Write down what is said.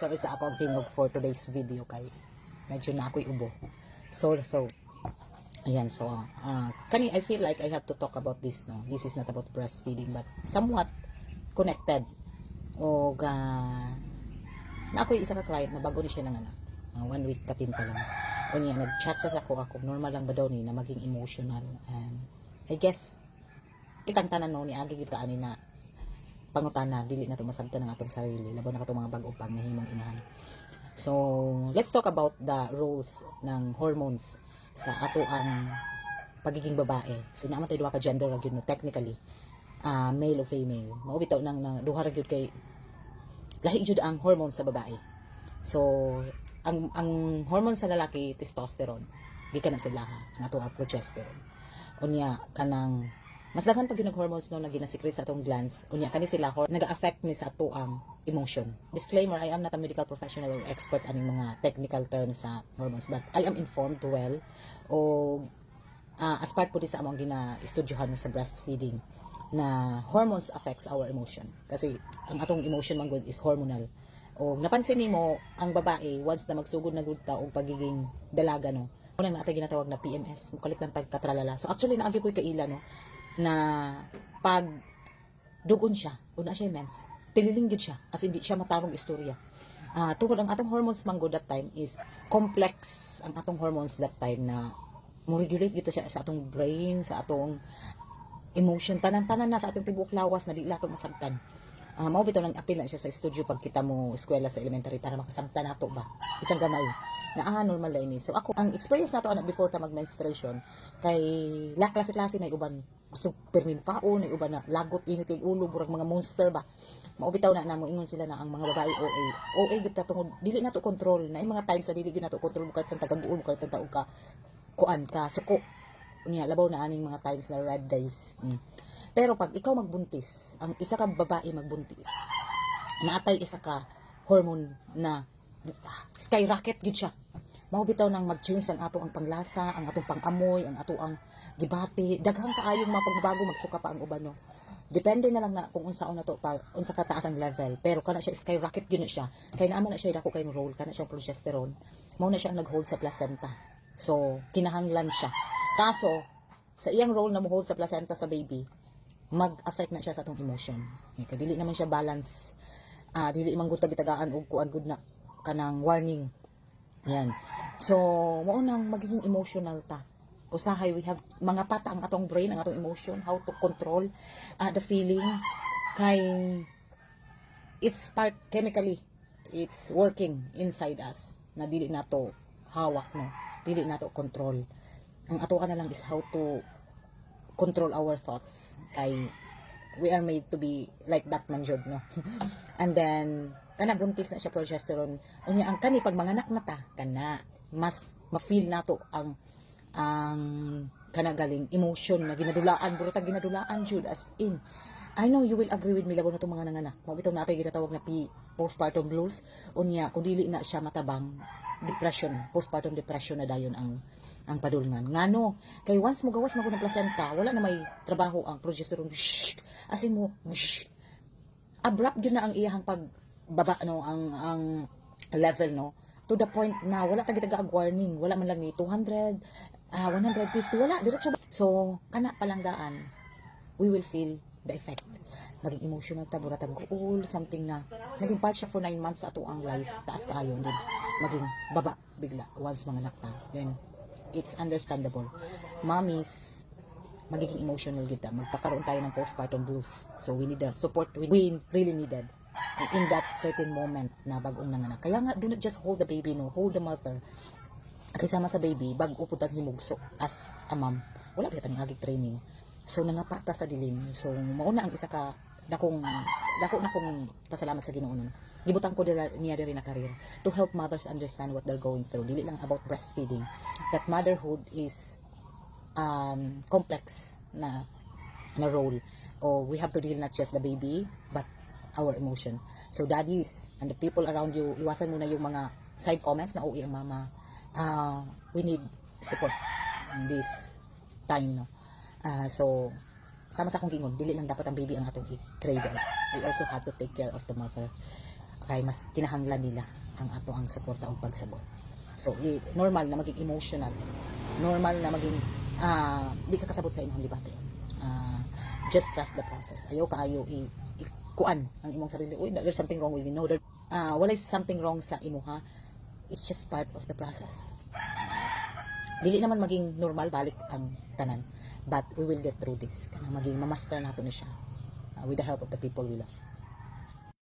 Sorry sa akong tingog for today's video kay medyo na ako'y ubo. Sore throat. Ayan, so, uh, kani, I feel like I have to talk about this, no? This is not about breastfeeding, but somewhat connected. O, ga, na ako'y isa ka client na bago ni siya ng anak. Uh, one week kapin pa lang. O niya, nag-chat sa ako ako, normal lang ba daw ni na maging emotional. And, I guess, kitang tanan no, ni Agi kita ani na pangutana, dili na to masabta ng atong sarili. Laban na ka mga bagong pang nahimong inahan. So, let's talk about the roles ng hormones sa ato ang pagiging babae. So, naman tayo duha ka gender ra gyud technically. ah male o female. Mao bitaw nang na, duha ra gyud kay lahi jud ang hormones sa babae. So, ang ang hormone sa lalaki testosterone. Gikan na sila ang ato ang progesterone. Unya kanang mas daghan pag yung hormones no na ginasikret sa atong glands unya kani sila hor naga-affect ni sa ato ang emotion. Disclaimer I am not a medical professional or expert aning mga technical terms sa hormones but I am informed well. O ah, as part po di sa among gina-estudyohan sa breastfeeding na hormones affects our emotion. Kasi ang atong emotion man good is hormonal. O napansin nimo ang babae once na magsugod na gud ta pagiging dalaga no Una na natin ginatawag na PMS, mukalit ng pagkatralala. So actually, naagi ko'y kaila, no, na pag dugon siya, una siya mens, tililinggid siya, as hindi siya matarong istorya. Ah, tungkol ang atong hormones manggo that time is complex ang atong hormones that time na mo regulate gito siya sa atong brain, sa atong emotion, tanan-tanan na sa atong tibok lawas na di lato masabtan. Ah, mao bitaw nang apil na siya sa studio pag kita mo eskwela sa elementary para makasabtan nato ba. Isang gamay na ah, normal na ini. So ako, ang experience nato ana before ta mag-menstruation, kay la klase-klase na uban gusto permin paon, na uban na lagot init yung ulo, burag mga monster ba. Maubitaw na namo ingon sila na ang mga babae OA. OA gid ta tungod dili nato control na mga times na dili gid nato control mo kay tagaguol mo kay taog ka kuan ka suko niya labaw na aning mga times na red days. Mm. Pero pag ikaw magbuntis, ang isa ka babae magbuntis, naatay isa ka hormone na skyrocket gid siya. Mao bitaw nang mag-change ang ato ang panglasa, ang atong pangamoy, ang ato ang gibati, daghang kaayong mga pagbabago magsuka pa ang uban. Depende na lang na kung unsaon na to pa unsa ka taas ang level, pero kana siya skyrocket gyud na siya. Kay naamo na siya dako kay role, kana siya progesterone. Mao na siya ang nag-hold sa placenta. So, kinahanglan siya. Kaso, sa iyang role na mo hold sa placenta sa baby, mag-affect na siya sa atong emotion. Kay dili naman siya balance. Ah, dili man gud gitagaan og kuan gud na kanang warning. Ayan. So, mao nang magiging emotional ta. Usahay we have mga pata ang atong brain, ang atong emotion, how to control ah, the feeling. Kay it's part chemically it's working inside us na dili nato hawak no? Dili nato control. Ang ato na lang is how to control our thoughts. Kay we are made to be like Batman jud no? And then kana buntis na siya progesterone. Unya ang kani pag manganak na ta kana mas ma-feel nato ang ang kana galing emotion na ginadulaan burutang ginadulaan jud as in I know you will agree with me labo na itong mga nanganak. Mo bitaw natin ginatawag na P, postpartum blues. Unya, kung dili na siya matabang, depression, postpartum depression na dayon ang ang padulngan. Ngano, kay once mo gawas na ng placenta, wala na may trabaho ang progesterone. Shh, asin mo, shh, abrupt yun na ang iyahang pagbaba no ang ang level no to the point na wala tagi taga warning wala man lang ni 200 ah 150 wala diretso so kana palanggaan we will feel the effect. Maging emotional ta buratag guol something na naging part siya for 9 months ato ang life. Taas kaayo din. Maging baba bigla once mga anak ta then it's understandable. Mommies magiging emotional kita. Magkakaroon tayo ng postpartum blues. So we need the support we, we really needed in that certain moment na bagong nanganak. Kaya nga do not just hold the baby no. Hold the mother kasama sa baby bag upod ang himugso as a mom wala ba tayong agig training so nangapata sa dilim so mauna ang isa ka dakong dako na kong pasalamat sa Ginoo nun. Gibutang ko dira niya diri na career to help mothers understand what they're going through. Dili lang about breastfeeding. That motherhood is um, complex na na role. O we have to deal not just the baby, but our emotion. So daddies and the people around you, iwasan mo na yung mga side comments na uwi ang mama. Uh, we need support in this time, no? Ah, so, sama sa akong gingon, dili lang dapat ang baby ang atong i-cradle. We also have to take care of the mother. kay mas kinahanglan nila ang ato ang suporta o pagsabot. So i- normal na maging emotional. Normal na maging ah, di ka kasabot sa imong libati Ah, just trust the process. Ayaw ka ayaw i, i- kuan ang imong sarili. Uy there's something wrong with me. No there ah, wala something wrong sa imo ha it's just part of the process. Dili naman maging normal balik ang tanan but we will get through this. Kanang maging mamaster nato ni siya uh, with the help of the people we love